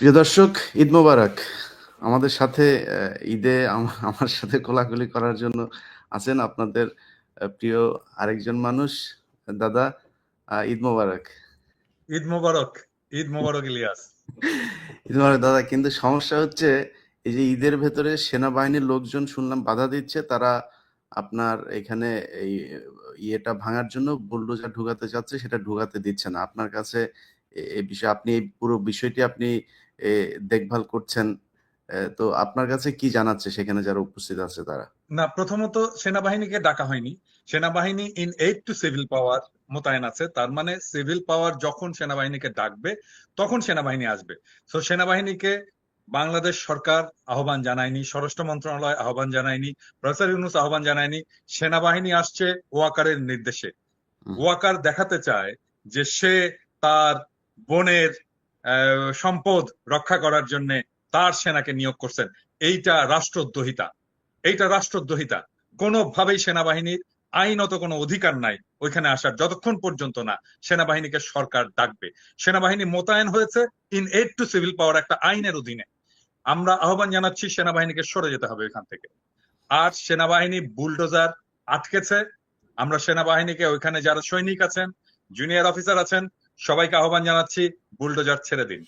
প্রিয় দর্শক ঈদ মোবারক। আমাদের সাথে ঈদে আমার সাথে কোলাকুলি করার জন্য আছেন আপনাদের প্রিয় আরেকজন মানুষ দাদা ঈদ মোবারক। ঈদ মোবারক ঈদ মোবারক ইলিয়াস। ঈদ মোবারক দাদা কিন্তু সমস্যা হচ্ছে এই যে ঈদের ভেতরে সেনাবাহিনীর লোকজন শুনলাম বাধা দিচ্ছে তারা আপনার এখানে এই ইয়েটা ভাঙার জন্য বুলডোজার ঢুকাতে চাচ্ছে সেটা ঢুকাতে দিচ্ছে না। আপনার কাছে এই বিষয়ে আপনি পুরো বিষয়টি আপনি দেখভাল করছেন তো আপনার কাছে কি জানাচ্ছে সেখানে যারা উপস্থিত আছে তারা? না প্রথমত সেনাবাহিনীকে ডাকা হয়নি। সেনাবাহিনী in aid to civil power মোতায়েন আছে। তার মানে সিভিল পাওয়ার যখন সেনাবাহিনীকে ডাকবে তখন সেনাবাহিনী আসবে। তো সেনাবাহিনীকে বাংলাদেশ সরকার আহ্বান জানায়নি স্বরাষ্ট্র মন্ত্রণালয় আহ্বান জানায়নি প্রফেসর ইউনুস আহ্বান জানায়নি সেনাবাহিনী আসছে ওয়াকারের নির্দেশে। ওয়াকার দেখাতে চায় যে সে তার বোনের সম্পদ রক্ষা করার জন্য তার সেনাকে নিয়োগ করছেন। এইটা রাষ্ট্রদ্রোহিতা। এইটা রাষ্ট্রদ্রোহিতা। কোনোভাবেই সেনাবাহিনীর আইনত কোনো অধিকার নাই ওইখানে আসার, যতক্ষণ পর্যন্ত না সেনাবাহিনীকে সরকার ডাকবে। সেনাবাহিনী মোতায়েন হয়েছে in aid to civil power একটা আইনের অধীনে। আমরা আহ্বান জানাচ্ছি সেনাবাহিনীকে সরে যেতে হবে এখান থেকে। আর সেনাবাহিনী বুলডোজার আটকেছে। আমরা সেনাবাহিনীকে ওইখানে যারা সৈনিক আছেন জুনিয়র অফিসার আছেন সবাইকে আহ্বান জানাচ্ছি বুলডোজার ছেড়ে দিন।